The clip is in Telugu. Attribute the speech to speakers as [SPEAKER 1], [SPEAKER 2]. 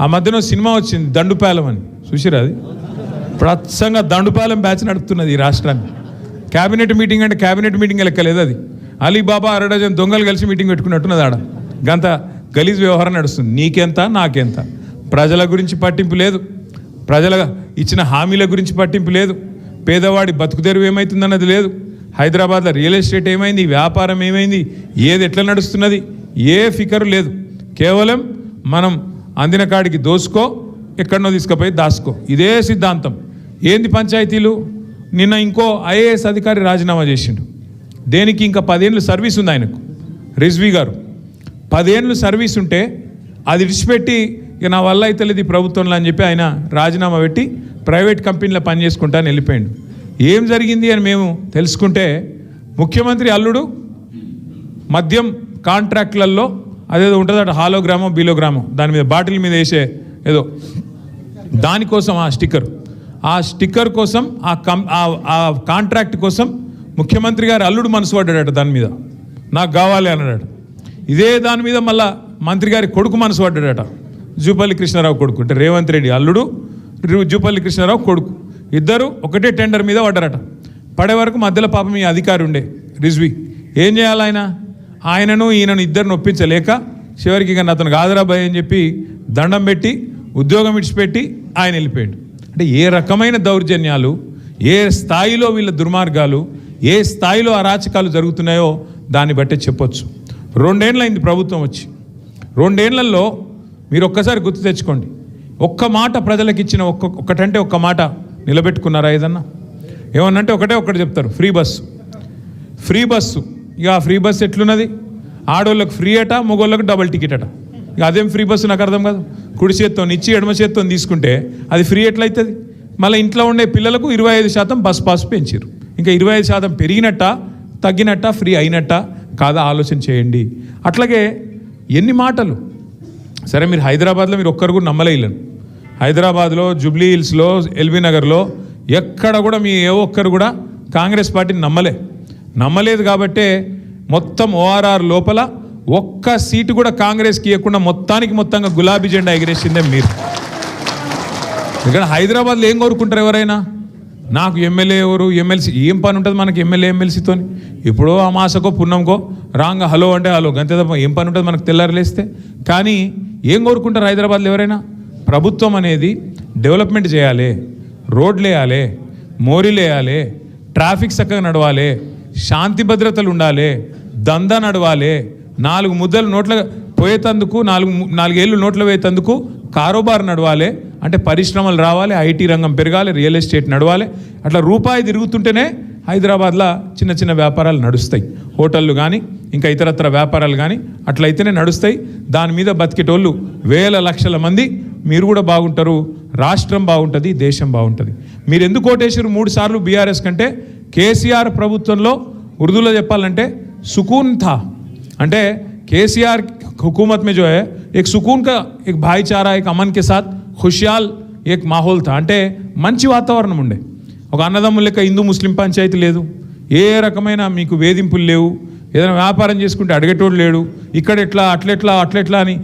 [SPEAKER 1] ఆ మధ్యన సినిమా వచ్చింది దండుపాలెం అని. చూసిరా అది? ఇప్పుడు దండుపాలెం బ్యాచ్ నడుపుతున్నది ఈ రాష్ట్రాన్ని. క్యాబినెట్ మీటింగ్ అంటే క్యాబినెట్ మీటింగ్ లెక్కలేదు అది. అలీబాబా అరడజన్ దొంగలు కలిసి మీటింగ్ పెట్టుకున్నట్టున్నది ఆడ. గంత గలీజ్ వ్యవహారం నడుస్తుంది. నీకెంత నాకెంత? ప్రజల గురించి పట్టింపు లేదు. ప్రజల ఇచ్చిన హామీల గురించి పట్టింపు లేదు. పేదవాడి బతుకు తెరువు ఏమవుతుందన్నది లేదు. హైదరాబాద్లో రియల్ ఎస్టేట్ ఏమైంది? వ్యాపారం ఏమైంది? ఏది ఎట్లా నడుస్తున్నది? ఏ ఫికరు లేదు. కేవలం మనం అందిన కాడికి దోసుకో ఎక్కడనో తీసుకుపోయి దాసుకో. ఇదే సిద్ధాంతం. ఏంది పంచాయతీలు? నిన్న ఇంకో ఐఏఎస్ అధికారి రాజీనామా చేసిండు. దేనికి ఇంకా పదేళ్ళు సర్వీస్ ఉంది ఆయనకు? రిజ్వీ గారు. పదేళ్ళు సర్వీస్ ఉంటే అది విడిచిపెట్టి ఇక నా వల్ల అయితే లేదు ఈ ప్రభుత్వంలో అని చెప్పి ఆయన రాజీనామా పెట్టి ప్రైవేట్ కంపెనీలో పనిచేసుకుంటా అని వెళ్ళిపోయాడు. ఏం జరిగింది అని మేము తెలుసుకుంటే ముఖ్యమంత్రి అల్లుడు మద్యం కాంట్రాక్ట్లలో అదేదో ఉంటుందట హాలోగ్రామో బీలోగ్రామో దాని మీద బాటిల్ మీద వేసే ఏదో. దానికోసం ఆ స్టిక్కర్. ఆ స్టిక్కర్ కోసం ఆ కం ఆ- కాంట్రాక్ట్ కోసం ముఖ్యమంత్రి గారు అల్లుడు మనసు పడ్డాడట దాని మీద. నాకు కావాలి అన్నాడట. ఇదే దాని మీద మళ్ళా మంత్రి గారి కొడుకు మనసు పడ్డాడట. జూపల్లి కృష్ణారావు కొడుకు అంటే రేవంత్ రెడ్డి అల్లుడు జూపల్లి కృష్ణారావు కొడుకు. ఇద్దరు ఒకటే టెండర్ మీద పడ్డారట. పడే వరకు మధ్యలో పాపం ఈ అధికారి ఉండే రిజ్వి. ఏం చేయాలి ఆయన? ఆయనను ఈయనను ఇద్దరిని ఒప్పించలేక చివరికి కానీ అతను కాదురాబాయ్ అని చెప్పి దండం పెట్టి ఉద్యోగం ఇడిచిపెట్టి ఆయన వెళ్ళిపోయాడు. అంటే ఏ రకమైన దౌర్జన్యాలు ఏ స్థాయిలో వీళ్ళ దుర్మార్గాలు ఏ స్థాయిలో అరాచకాలు జరుగుతున్నాయో దాన్ని బట్టే చెప్పొచ్చు. రెండేళ్ళైంది ప్రభుత్వం వచ్చి. రెండేళ్ళలో మీరు ఒక్కసారి గుర్తు తెచ్చుకోండి. ఒక్క మాట ప్రజలకు ఇచ్చిన ఒక్క ఒక్కటంటే ఒక్క మాట నిలబెట్టుకున్నారా ఏదన్నా? ఏమన్నంటే ఒకటే ఒకటి చెప్తారు ఫ్రీ బస్సు. Free bus. ఇక ఆ ఫ్రీ బస్ ఎట్లున్నది? ఆడోళ్ళకి ఫ్రీ అట మగోళ్ళకి డబల్ టికెట్ అట. ఇక అదేం ఫ్రీ బస్సు నాకు అర్థం కాదు. కుడి చేత్తో ఇచ్చి ఎడమ చేత్తో తీసుకుంటే అది ఫ్రీ ఎట్లయితుంది? మళ్ళీ ఇంట్లో ఉండే పిల్లలకు ఇరవై ఐదు శాతం బస్ పాస్ పెంచారు ఇంకా ఇరవై ఐదు శాతం పెరిగినట్ట తగ్గినట్ట ఫ్రీ అయినట్ట కాదా ఆలోచన చేయండి. అట్లాగే ఎన్ని మాటలు. సరే మీరు హైదరాబాద్లో మీరు ఒక్కరు కూడా నమ్మలేయలేను హైదరాబాద్లో జూబ్లీ హిల్స్లో ఎల్బీ నగర్లో ఎక్కడ కూడా మీ ఏ ఒక్కరు కూడా కాంగ్రెస్ పార్టీని నమ్మలే. నమ్మలేదు కాబట్టే మొత్తం ఓఆర్ఆర్ లోపల ఒక్క సీటు కూడా కాంగ్రెస్కి ఇవ్వకుండా మొత్తానికి మొత్తంగా గులాబీ జెండా ఎగిరేసిందే మీరు. ఇక్కడ హైదరాబాద్లో ఏం కోరుకుంటారు ఎవరైనా? నాకు ఎమ్మెల్యే ఎవరు? ఎమ్మెల్సీ ఏం పని ఉంటుంది మనకి ఎమ్మెల్యే ఎమ్మెల్సీతో ఎప్పుడో అమాసకో పున్నంకో రాంగ్ హలో అంటే హలో గంతే తప్ప ఏం పని ఉంటుంది మనకు తెల్లారలేస్తే కానీ ఏం కోరుకుంటారు హైదరాబాద్లో ఎవరైనా? ప్రభుత్వం అనేది డెవలప్మెంట్ చేయాలి రోడ్లు వేయాలి మోరీలు వేయాలి ట్రాఫిక్ చక్కగా నడవాలి శాంతి భద్రతలు ఉండాలి దందా నడవాలి నాలుగు ముద్దలు నోట్ల పోయేతందుకు నాలుగు నాలుగేళ్ళు నోట్లు వేయేతందుకు కారోబార్ నడవాలి అంటే పరిశ్రమలు రావాలి ఐటీ రంగం పెరగాలి రియల్ ఎస్టేట్ నడవాలి. అట్లా రూపాయి తిరుగుతుంటేనే హైదరాబాద్లో చిన్న చిన్న వ్యాపారాలు నడుస్తాయి. హోటళ్ళు కానీ ఇంకా ఇతరత్ర వ్యాపారాలు కానీ అట్లయితేనే నడుస్తాయి. దాని మీద బతికేటోళ్ళు వేల లక్షల మంది మీరు కూడా బాగుంటారు రాష్ట్రం బాగుంటుంది దేశం బాగుంటుంది. మీరు ఎందుకు ఓటేసారు మూడు సార్లు బీఆర్ఎస్ కంటే కేసీఆర్ ప్రభుత్వంలో ఉర్దూలో చెప్పాలంటే సుకూన్ థా అంటే केसीआर हुकूमत में जो है एक सुकून का एक भाईचारा एक अमन के साथ खुशहाल एक మాహోల్ థా అంటే మంచి వాతావరణం ఉండే ఒక అన్నదమ్ముల లెక్క హిందూ ముస్లిం పంచాయతీ లేదు ఏ రకమైన మీకు వేధింపులు లేవు ఏదైనా వ్యాపారం చేసుకుంటే అడిగేటోడు లేడు ఇక్కడ ఎట్లా అట్లెట్లా అట్లెట్లా అని